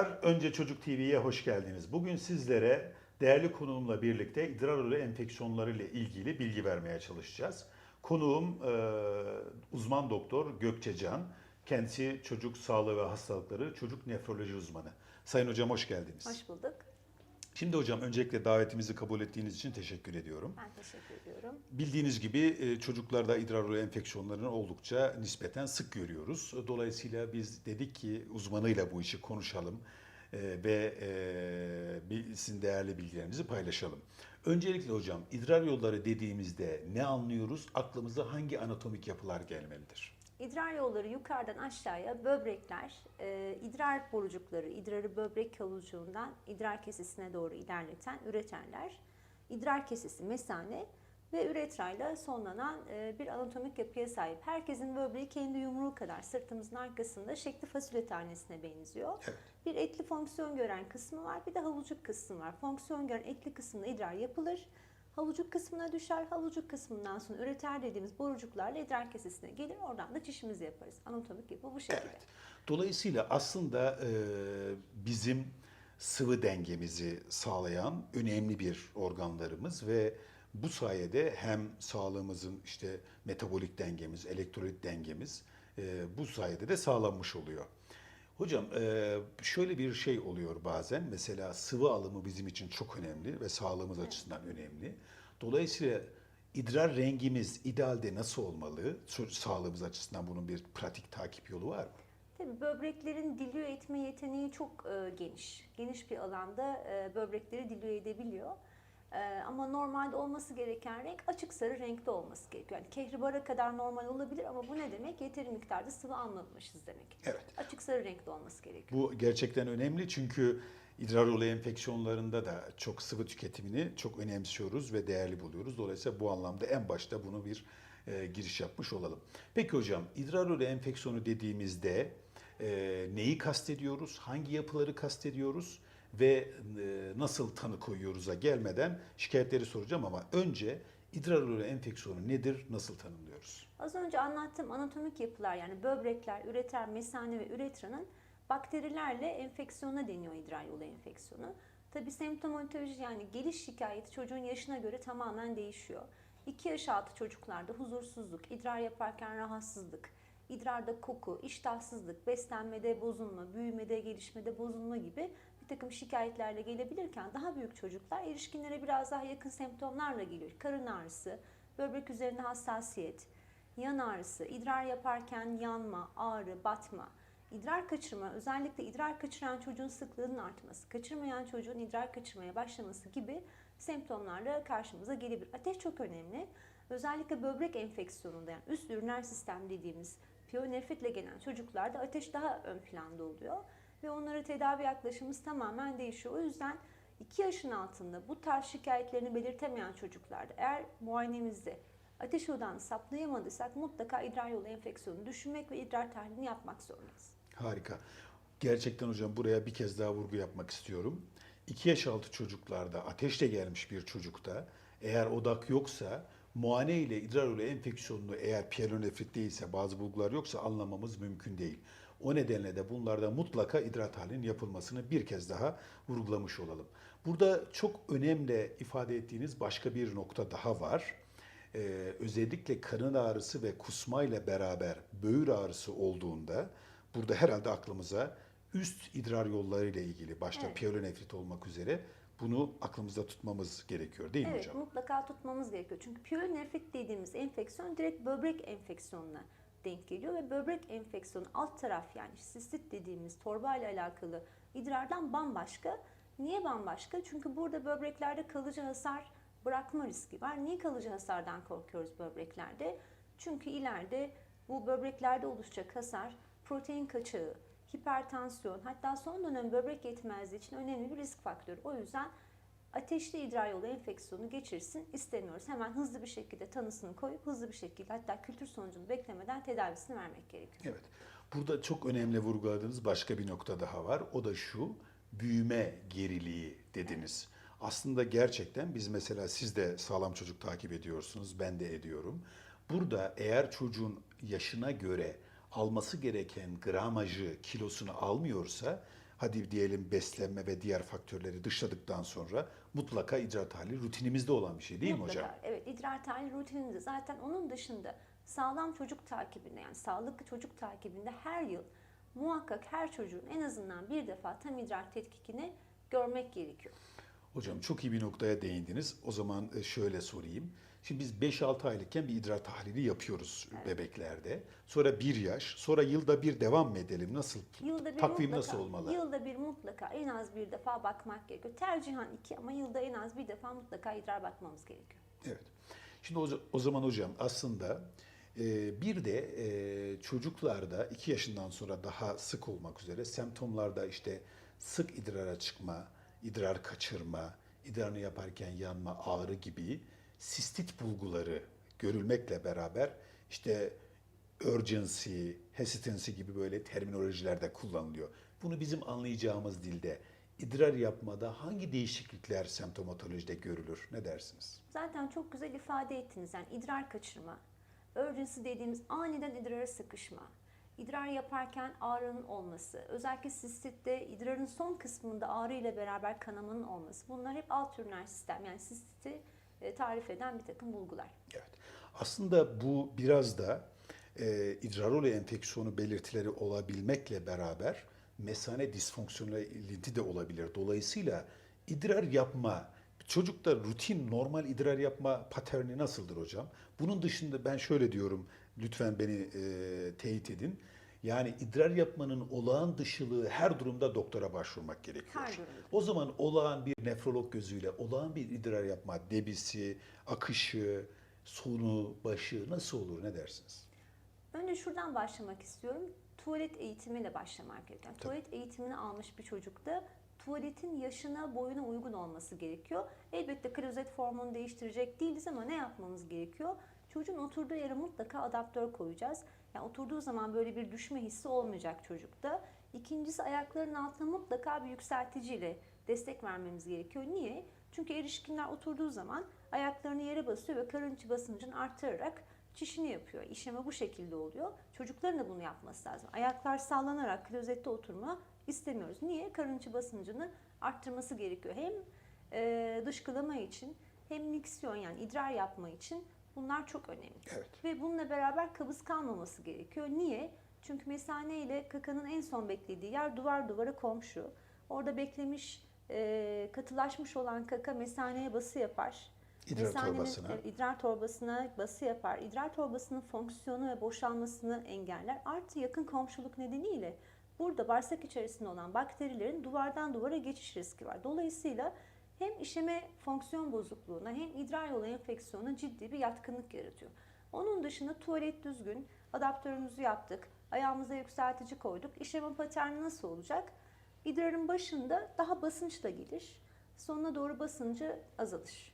Merhabalar. Önce Çocuk TV'ye hoş geldiniz. Bugün sizlere değerli konuğumla birlikte idrar yolu enfeksiyonları ile ilgili bilgi vermeye çalışacağız. Konuğum e, uzman doktor Gökçe Can. Kendisi çocuk sağlığı ve hastalıkları çocuk nefroloji uzmanı. Sayın hocam hoş geldiniz. Hoş bulduk. Şimdi hocam öncelikle davetimizi kabul ettiğiniz için teşekkür ediyorum. Ben teşekkür ediyorum. Bildiğiniz gibi e, çocuklarda idrar yolu enfeksiyonlarını oldukça nispeten sık görüyoruz. Dolayısıyla biz dedik ki uzmanıyla bu işi konuşalım e, ve e, sizin değerli bilgilerinizi paylaşalım. Öncelikle hocam idrar yolları dediğimizde ne anlıyoruz? Aklımıza hangi anatomik yapılar gelmelidir? İdrar yolları yukarıdan aşağıya böbrekler, e, idrar borucukları, idrarı böbrek havucundan idrar kesesine doğru ilerleten üreterler. İdrar kesesi mesane ve üretrayla sonlanan e, bir anatomik yapıya sahip. Herkesin böbreği kendi yumruğu kadar sırtımızın arkasında şekli fasulye tanesine benziyor. Evet. Bir etli fonksiyon gören kısmı var, bir de havucuk kısmı var. Fonksiyon gören etli kısmında idrar yapılır. Havucuk kısmına düşer, havucuk kısmından sonra üreter dediğimiz borucuklarla idrar kesesine gelir. Oradan da çişimizi yaparız. Anatomik yapı bu şekilde. Evet. Dolayısıyla aslında e, bizim sıvı dengemizi sağlayan önemli bir organlarımız ve bu sayede hem sağlığımızın işte metabolik dengemiz, elektrolit dengemiz e, bu sayede de sağlanmış oluyor. Hocam e, şöyle bir şey oluyor bazen mesela sıvı alımı bizim için çok önemli ve sağlığımız açısından önemli. Dolayısıyla idrar rengimiz idealde nasıl olmalı? Sağlığımız açısından bunun bir pratik takip yolu var mı? Tabii böbreklerin dilüye etme yeteneği çok e, geniş. Geniş bir alanda e, böbrekleri dilüye edebiliyor. E, ama normalde olması gereken renk açık sarı renkte olması gerekiyor. Yani kehribara kadar normal olabilir ama bu ne demek? Yeteri miktarda sıvı almamışız demek. Evet. Açık sarı renkte olması gerekiyor. Bu gerçekten önemli çünkü idrar yolu enfeksiyonlarında da çok sıvı tüketimini çok önemsiyoruz ve değerli buluyoruz. Dolayısıyla bu anlamda en başta bunu bir e, giriş yapmış olalım. Peki hocam idrar yolu enfeksiyonu dediğimizde e, neyi kastediyoruz? Hangi yapıları kastediyoruz? Ve e, nasıl tanı koyuyoruz'a gelmeden şikayetleri soracağım ama önce idrar yolu enfeksiyonu nedir? Nasıl tanımlıyoruz? Az önce anlattığım anatomik yapılar yani böbrekler, üreter, mesane ve üretranın bakterilerle enfeksiyona deniyor idrar yolu enfeksiyonu. Tabi semptomatoloji yani geliş şikayeti çocuğun yaşına göre tamamen değişiyor. 2 yaş altı çocuklarda huzursuzluk, idrar yaparken rahatsızlık, idrarda koku, iştahsızlık, beslenmede bozulma, büyümede, gelişmede bozulma gibi takım şikayetlerle gelebilirken daha büyük çocuklar erişkinlere biraz daha yakın semptomlarla geliyor. Karın ağrısı, böbrek üzerinde hassasiyet, yan ağrısı, idrar yaparken yanma, ağrı, batma, idrar kaçırma, özellikle idrar kaçıran çocuğun sıklığının artması, kaçırmayan çocuğun idrar kaçırmaya başlaması gibi semptomlarla karşımıza gelebilir. Ateş çok önemli. Özellikle böbrek enfeksiyonunda yani üst üriner sistem dediğimiz piyonefritle gelen çocuklarda ateş daha ön planda oluyor ve onlara tedavi yaklaşımımız tamamen değişiyor. O yüzden 2 yaşın altında bu tarz şikayetlerini belirtemeyen çocuklarda eğer muayenemizde ateş odağını saptayamadıysak mutlaka idrar yolu enfeksiyonu düşünmek ve idrar tahlilini yapmak zorundayız. Harika. Gerçekten hocam buraya bir kez daha vurgu yapmak istiyorum. 2 yaş altı çocuklarda ateşle gelmiş bir çocukta eğer odak yoksa muayene ile idrar yolu enfeksiyonunu eğer piyelonefrit değilse bazı bulgular yoksa anlamamız mümkün değil. O nedenle de bunlarda mutlaka idrar tahlilinin yapılmasını bir kez daha vurgulamış olalım. Burada çok önemli ifade ettiğiniz başka bir nokta daha var. Ee, özellikle karın ağrısı ve kusma ile beraber böğür ağrısı olduğunda burada herhalde aklımıza üst idrar yolları ile ilgili başta Evet. piyelonefrit olmak üzere bunu aklımızda tutmamız gerekiyor değil mi Evet, hocam? mutlaka tutmamız gerekiyor. Çünkü piyelonefrit dediğimiz enfeksiyon direkt böbrek enfeksiyonuna denk geliyor ve böbrek enfeksiyonu alt taraf yani sistit dediğimiz torba ile alakalı idrardan bambaşka. Niye bambaşka? Çünkü burada böbreklerde kalıcı hasar bırakma riski var. Niye kalıcı hasardan korkuyoruz böbreklerde? Çünkü ileride bu böbreklerde oluşacak hasar protein kaçağı, hipertansiyon hatta son dönem böbrek yetmezliği için önemli bir risk faktörü. O yüzden ateşli idrar yolu enfeksiyonu geçirsin istemiyoruz. Hemen hızlı bir şekilde tanısını koyup hızlı bir şekilde hatta kültür sonucunu beklemeden tedavisini vermek gerekiyor. Evet. Burada çok önemli vurguladığınız başka bir nokta daha var. O da şu, büyüme geriliği dediniz. Aslında gerçekten biz mesela siz de sağlam çocuk takip ediyorsunuz, ben de ediyorum. Burada eğer çocuğun yaşına göre alması gereken gramajı, kilosunu almıyorsa hadi diyelim beslenme ve diğer faktörleri dışladıktan sonra mutlaka idrar tahlili rutinimizde olan bir şey değil mi Mutlaka, hocam? Evet, idrar tahlili rutininde zaten onun dışında sağlam çocuk takibinde yani sağlıklı çocuk takibinde her yıl muhakkak her çocuğun en azından bir defa tam idrar tetkikini görmek gerekiyor. Hocam çok iyi bir noktaya değindiniz. O zaman e, şöyle sorayım. Şimdi biz 5-6 aylıkken bir idrar tahlili yapıyoruz bebeklerde. Sonra 1 yaş, sonra yılda bir devam mı edelim? Nasıl? Yılda bir Takvim mutlaka, nasıl olmalı? Yılda bir mutlaka en az bir defa bakmak gerekiyor. Tercihan iki ama yılda en az bir defa mutlaka idrar bakmamız gerekiyor. Evet. Şimdi o, o zaman hocam aslında e, bir de e, çocuklarda 2 yaşından sonra daha sık olmak üzere semptomlarda işte sık idrara çıkma, idrar kaçırma, idrarını yaparken yanma, ağrı gibi sistit bulguları görülmekle beraber işte urgency, hesitancy gibi böyle terminolojilerde kullanılıyor. Bunu bizim anlayacağımız dilde idrar yapmada hangi değişiklikler semptomatolojide görülür? Ne dersiniz? Zaten çok güzel ifade ettiniz. Yani idrar kaçırma, urgency dediğimiz aniden idrara sıkışma, idrar yaparken ağrının olması, özellikle sistitte idrarın son kısmında ağrı ile beraber kanamanın olması. Bunlar hep alt üriner sistem yani sistiti tarif eden bir takım bulgular. Evet. Aslında bu biraz da e, idrarolu enfeksiyonu belirtileri olabilmekle beraber mesane disfonksiyonelite de olabilir. Dolayısıyla idrar yapma, çocukta rutin normal idrar yapma paterni nasıldır hocam? Bunun dışında ben şöyle diyorum, lütfen beni e, teyit edin. Yani idrar yapmanın olağan dışılığı her durumda doktora başvurmak gerekiyor. Her durumda. O zaman olağan bir nefrolog gözüyle olağan bir idrar yapma debisi, akışı, sonu, başı nasıl olur ne dersiniz? Önce şuradan başlamak istiyorum. Tuvalet eğitimiyle başlamak gerekiyor. Yani tuvalet eğitimini almış bir çocukta tuvaletin yaşına, boyuna uygun olması gerekiyor. Elbette klozet formunu değiştirecek değiliz ama ne yapmamız gerekiyor? Çocuğun oturduğu yere mutlaka adaptör koyacağız. Yani oturduğu zaman böyle bir düşme hissi olmayacak çocukta. İkincisi ayaklarının altına mutlaka bir yükselticiyle destek vermemiz gerekiyor. Niye? Çünkü erişkinler oturduğu zaman ayaklarını yere basıyor ve karın içi basıncını arttırarak çişini yapıyor. İşleme bu şekilde oluyor. Çocukların da bunu yapması lazım. Ayaklar sallanarak klozette oturma istemiyoruz. Niye? Karın içi basıncını arttırması gerekiyor. Hem e, dışkılama için hem miksiyon yani idrar yapma için bunlar çok önemli. Evet. Ve bununla beraber kabız kalmaması gerekiyor. Niye? Çünkü mesane ile kakanın en son beklediği yer duvar duvara komşu. Orada beklemiş, e, katılaşmış olan kaka mesaneye bası yapar. İdrar Mesanenin- torbasına. evet, idrar torbasına bası yapar. İdrar torbasının fonksiyonu ve boşalmasını engeller. Artı yakın komşuluk nedeniyle burada bağırsak içerisinde olan bakterilerin duvardan duvara geçiş riski var. Dolayısıyla hem işeme fonksiyon bozukluğuna hem idrar yolu enfeksiyonuna ciddi bir yatkınlık yaratıyor. Onun dışında tuvalet düzgün, adaptörümüzü yaptık, ayağımıza yükseltici koyduk. İşeme paterni nasıl olacak? İdrarın başında daha basınçla gelir, sonuna doğru basıncı azalır.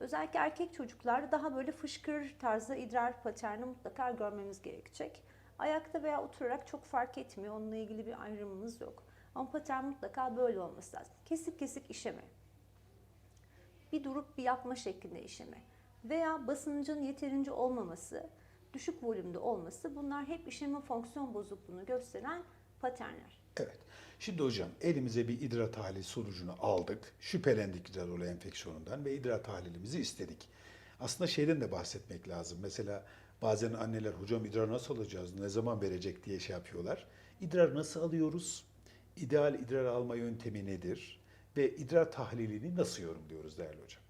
Özellikle erkek çocuklarda daha böyle fışkırır tarzda idrar paterni mutlaka görmemiz gerekecek. Ayakta veya oturarak çok fark etmiyor. Onunla ilgili bir ayrımımız yok. Ama patern mutlaka böyle olması lazım. Kesik kesik işeme. Bir durup bir yapma şeklinde işeme. Veya basıncın yeterince olmaması, düşük volümde olması bunlar hep işeme fonksiyon bozukluğunu gösteren paternler. Evet. Şimdi hocam elimize bir idrar tahlili sonucunu aldık. Şüphelendik idrarolu enfeksiyonundan ve idrar tahlilimizi istedik. Aslında şeyden de bahsetmek lazım. Mesela bazen anneler hocam idrar nasıl alacağız, ne zaman verecek diye şey yapıyorlar. İdrar nasıl alıyoruz? İdeal idrar alma yöntemi nedir? Ve idrar tahlilini nasıl yorumluyoruz değerli hocam?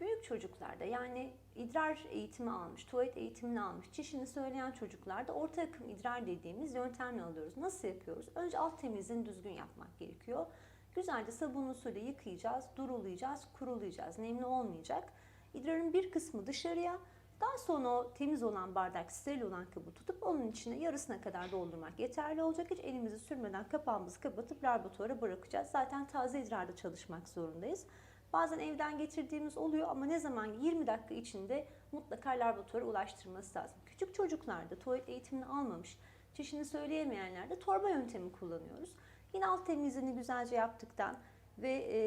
Büyük çocuklarda yani idrar eğitimi almış, tuvalet eğitimini almış, çişini söyleyen çocuklarda orta akım idrar dediğimiz yöntemle alıyoruz. Nasıl yapıyoruz? Önce alt temizliğini düzgün yapmak gerekiyor. Güzelce sabunlu suyla yıkayacağız, durulayacağız, kurulayacağız. Nemli olmayacak. İdrarın bir kısmı dışarıya, daha sonra o temiz olan bardak, steril olan kabı tutup onun içine yarısına kadar doldurmak yeterli olacak. Hiç elimizi sürmeden kapağımızı kapatıp laboratuvara bırakacağız. Zaten taze idrarda çalışmak zorundayız. Bazen evden getirdiğimiz oluyor ama ne zaman 20 dakika içinde mutlaka laboratuvara ulaştırması lazım. Küçük çocuklarda tuvalet eğitimini almamış, çişini söyleyemeyenlerde torba yöntemi kullanıyoruz. Yine alt temizliğini güzelce yaptıktan ve e,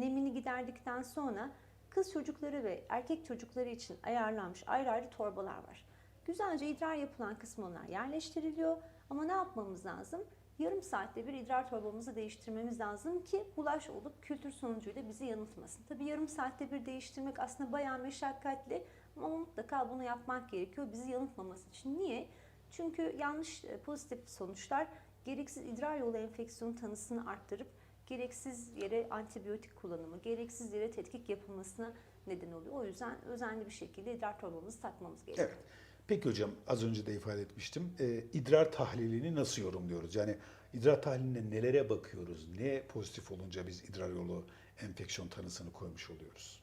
nemini giderdikten sonra kız çocukları ve erkek çocukları için ayarlanmış ayrı ayrı torbalar var. Güzelce idrar yapılan kısmı onlar yerleştiriliyor ama ne yapmamız lazım? yarım saatte bir idrar torbamızı değiştirmemiz lazım ki bulaş olup kültür sonucuyla bizi yanıltmasın. Tabii yarım saatte bir değiştirmek aslında bayağı meşakkatli ama mutlaka bunu yapmak gerekiyor bizi yanıltmaması için. Niye? Çünkü yanlış e, pozitif sonuçlar gereksiz idrar yolu enfeksiyonu tanısını arttırıp gereksiz yere antibiyotik kullanımı, gereksiz yere tetkik yapılmasına neden oluyor. O yüzden özenli bir şekilde idrar torbamızı takmamız gerekiyor. Evet. Peki hocam az önce de ifade etmiştim. Ee, idrar tahlilini nasıl yorumluyoruz? Yani idrar tahlilinde nelere bakıyoruz? Ne pozitif olunca biz idrar yolu enfeksiyon tanısını koymuş oluyoruz?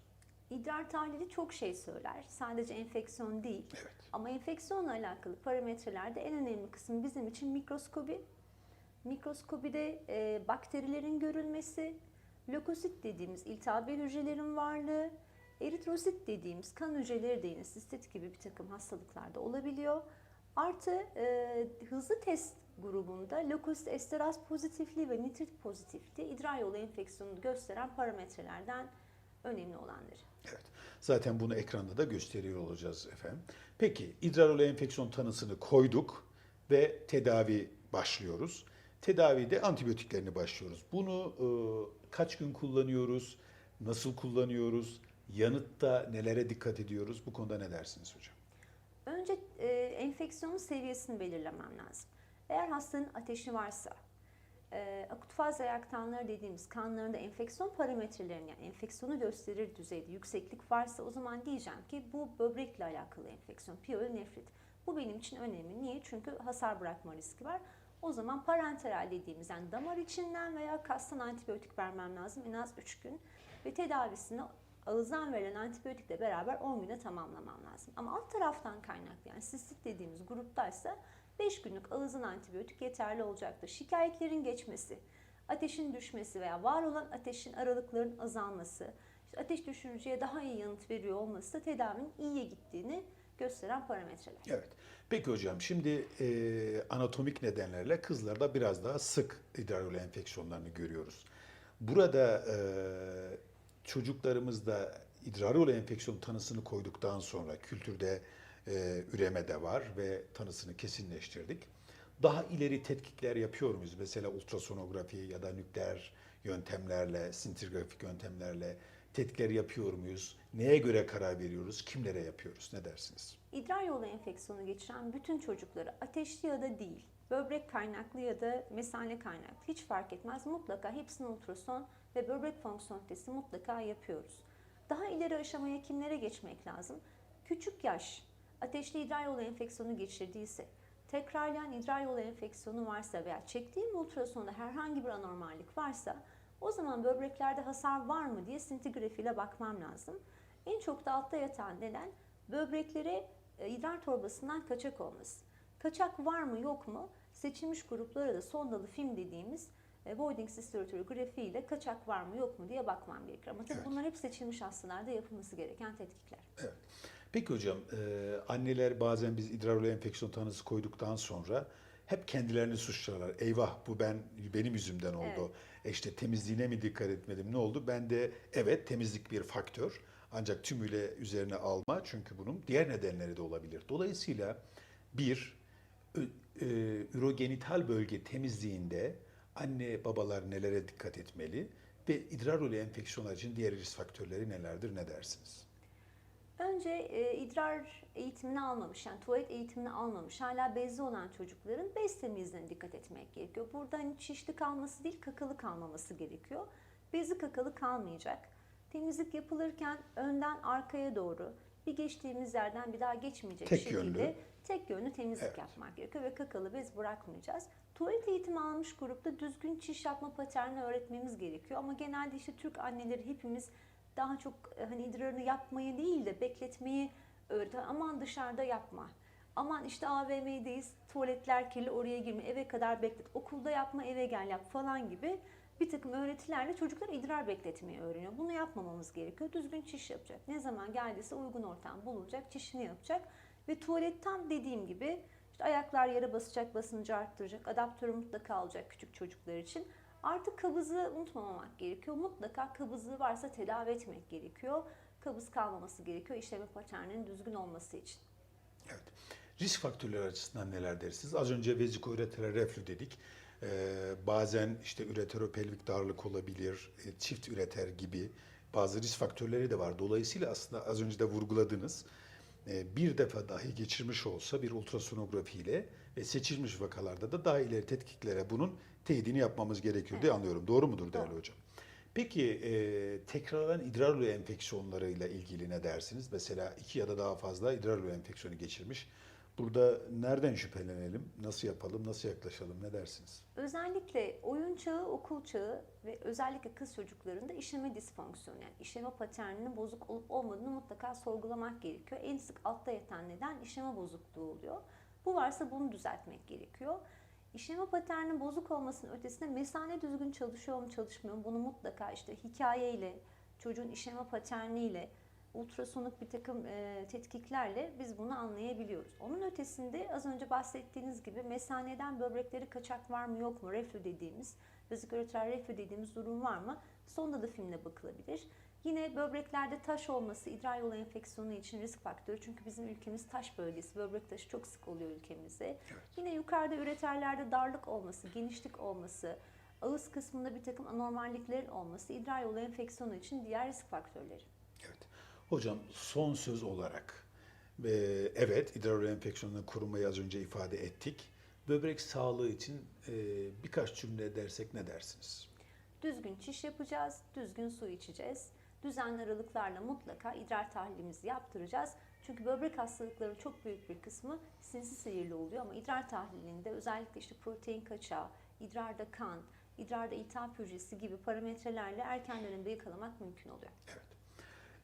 İdrar tahlili çok şey söyler. Sadece enfeksiyon değil. Evet. Ama enfeksiyonla alakalı parametrelerde en önemli kısım bizim için mikroskobi. Mikroskobide e, bakterilerin görülmesi, lökosit dediğimiz iltihabi hücrelerin varlığı, eritrosit dediğimiz kan hücreleri de yine sistit gibi bir takım hastalıklarda olabiliyor. Artı e, hızlı test grubunda lökosit esteraz pozitifliği ve nitrit pozitifliği idrar yolu enfeksiyonunu gösteren parametrelerden önemli olanları. Evet. Zaten bunu ekranda da gösteriyor olacağız efendim. Peki idrar yolu enfeksiyon tanısını koyduk ve tedavi başlıyoruz. Tedavide antibiyotiklerini başlıyoruz. Bunu e, kaç gün kullanıyoruz? Nasıl kullanıyoruz? Yanıtta nelere dikkat ediyoruz? Bu konuda ne dersiniz hocam? Önce e, enfeksiyonun seviyesini belirlemem lazım. Eğer hastanın ateşi varsa, e, akut faz reaktanları dediğimiz kanlarında enfeksiyon parametrelerin yani enfeksiyonu gösterir düzeyde yükseklik varsa o zaman diyeceğim ki bu böbrekle alakalı enfeksiyon, piyelonefrit. Bu benim için önemli. Niye? Çünkü hasar bırakma riski var. O zaman parenteral dediğimiz yani damar içinden veya kastan antibiyotik vermem lazım en az 3 gün ve tedavisini ağızdan verilen antibiyotikle beraber 10 güne tamamlamam lazım. Ama alt taraftan kaynaklı yani sistit dediğimiz gruptaysa 5 günlük ağızın antibiyotik yeterli olacaktır. Şikayetlerin geçmesi, ateşin düşmesi veya var olan ateşin aralıkların azalması, işte ateş düşürücüye daha iyi yanıt veriyor olması da tedavinin iyiye gittiğini gösteren parametreler. Evet. Peki hocam şimdi e, anatomik nedenlerle kızlarda biraz daha sık idrar yolu enfeksiyonlarını görüyoruz. Burada e, çocuklarımızda idrar yolu enfeksiyon tanısını koyduktan sonra kültürde e, üreme de var ve tanısını kesinleştirdik. Daha ileri tetkikler yapıyor muyuz? Mesela ultrasonografi ya da nükleer yöntemlerle, sintigrafik yöntemlerle tetkikler yapıyor muyuz? Neye göre karar veriyoruz? Kimlere yapıyoruz? Ne dersiniz? İdrar yolu enfeksiyonu geçiren bütün çocukları ateşli ya da değil, böbrek kaynaklı ya da mesane kaynaklı hiç fark etmez. Mutlaka hepsini ultrason ve böbrek fonksiyon testi mutlaka yapıyoruz. Daha ileri aşamaya kimlere geçmek lazım? Küçük yaş, ateşli idrar yolu enfeksiyonu geçirdiyse, tekrarlayan idrar yolu enfeksiyonu varsa veya çektiğim ultrasonda herhangi bir anormallik varsa o zaman böbreklerde hasar var mı diye sintigrafiyle bakmam lazım. En çok da altta yatan neden böbreklere e, idrar torbasından kaçak olması. Kaçak var mı yok mu? Seçilmiş gruplara da sondalı film dediğimiz e, voiding cystotory grafiği ile kaçak var mı yok mu diye bakmam gerekir. Ama tabii Evet. bunlar hep seçilmiş hastalarda yapılması gereken tetkikler. Evet. Peki hocam, e, anneler bazen biz idrar yolu enfeksiyon tanısı koyduktan sonra hep kendilerini suçlarlar. Eyvah bu ben benim yüzümden oldu. E işte temizliğine mi dikkat etmedim? Ne oldu? Ben de evet temizlik bir faktör. Ancak tümüyle üzerine alma çünkü bunun diğer nedenleri de olabilir. Dolayısıyla bir e, ürogenital bölge temizliğinde anne babalar nelere dikkat etmeli ve idrar yolu enfeksiyonlar için diğer risk faktörleri nelerdir ne dersiniz? Önce e, idrar eğitimini almamış, yani tuvalet eğitimini almamış, hala bezli olan çocukların bez temizliğine dikkat etmek gerekiyor. Burada hani şişli kalması değil, kakalı kalmaması gerekiyor. Bezi kakalı kalmayacak. Temizlik yapılırken önden arkaya doğru bir geçtiğimiz yerden bir daha geçmeyecek Tek şekilde yönlü. tek yönlü temizlik Evet. yapmak gerekiyor ve kakalı bez bırakmayacağız. Tuvalet eğitimi almış grupta düzgün çiş yapma paterni öğretmemiz gerekiyor ama genelde işte Türk anneleri hepimiz daha çok e, hani idrarını yapmayı değil de bekletmeyi öğreten aman dışarıda yapma. Aman işte AVM'deyiz, tuvaletler kirli oraya girme, eve kadar beklet, okulda yapma eve gel yap falan gibi bir takım öğretilerle çocuklar idrar bekletmeyi öğreniyor. Bunu yapmamamız gerekiyor. Düzgün çiş yapacak. Ne zaman geldiyse uygun ortam bulunacak, çişini yapacak. Ve tuvalet tam dediğim gibi işte ayaklar yere basacak, basıncı arttıracak, adaptörü mutlaka alacak küçük çocuklar için. Artık kabızı unutmamak gerekiyor. Mutlaka kabızlığı varsa tedavi etmek gerekiyor. Kabız kalmaması gerekiyor işleme paterninin düzgün olması için. Evet. Risk faktörleri açısından neler dersiniz? Az önce vezikoüreteral reflü dedik. Ee, bazen işte üreteropelvik darlık olabilir, e, çift üreter gibi bazı risk faktörleri de var. Dolayısıyla aslında az önce de vurguladınız. e, Bir defa dahi geçirmiş olsa bir ultrasonografiyle ve seçilmiş vakalarda da daha ileri tetkiklere bunun teyidini yapmamız gerekiyor diye anlıyorum. Doğru mudur değerli Doğru. hocam? Peki e, tekrarlanan idrar yolu enfeksiyonlarıyla ilgili ne dersiniz? Mesela iki ya da daha fazla idrar yolu enfeksiyonu geçirmiş. Burada nereden şüphelenelim? Nasıl yapalım? Nasıl yaklaşalım? Ne dersiniz? Özellikle oyun çağı, okul çağı ve özellikle kız çocuklarında işeme disfonksiyonu yani işeme paterninin bozuk olup olmadığını mutlaka sorgulamak gerekiyor. En sık altta yatan neden işeme bozukluğu oluyor. Bu varsa bunu düzeltmek gerekiyor. İşeme paterninin bozuk olmasının ötesinde mesane düzgün çalışıyor mu çalışmıyor mu bunu mutlaka işte hikayeyle, çocuğun işeme paterniyle, ultrasonik bir takım e, tetkiklerle biz bunu anlayabiliyoruz. Onun ötesinde az önce bahsettiğiniz gibi mesaneden böbrekleri kaçak var mı yok mu reflü dediğimiz, veziküloter reflü dediğimiz durum var mı? Sonda da filmle bakılabilir. Yine böbreklerde taş olması idrar yolu enfeksiyonu için risk faktörü. Çünkü bizim ülkemiz taş bölgesi. Böbrek taşı çok sık oluyor ülkemizde. Yine yukarıda üreterlerde darlık olması, genişlik olması, ağız kısmında bir takım anormalliklerin olması idrar yolu enfeksiyonu için diğer risk faktörleri. Evet. Hocam son söz olarak e, evet idrar yolu enfeksiyonundan korunmayı az önce ifade ettik. Böbrek sağlığı için e, birkaç cümle dersek ne dersiniz? Düzgün çiş yapacağız, düzgün su içeceğiz. Düzenli aralıklarla mutlaka idrar tahlilimizi yaptıracağız. Çünkü böbrek hastalıklarının çok büyük bir kısmı sinsi seyirli oluyor ama idrar tahlilinde özellikle işte protein kaçağı, idrarda kan, idrarda iltihap hücresi gibi parametrelerle erken dönemde yakalamak mümkün oluyor. Evet.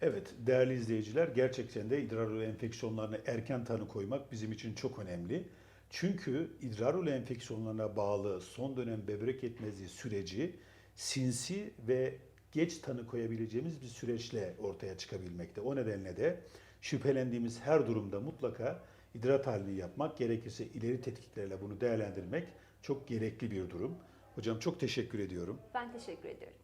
Evet değerli izleyiciler gerçekten de idrar yolu enfeksiyonlarına erken tanı koymak bizim için çok önemli. Çünkü idrar yolu enfeksiyonlarına bağlı son dönem böbrek yetmezliği süreci sinsi ve geç tanı koyabileceğimiz bir süreçle ortaya çıkabilmekte. O nedenle de şüphelendiğimiz her durumda mutlaka idrar tahlili yapmak, gerekirse ileri tetkiklerle bunu değerlendirmek çok gerekli bir durum. Hocam çok teşekkür ediyorum. Ben teşekkür ediyorum.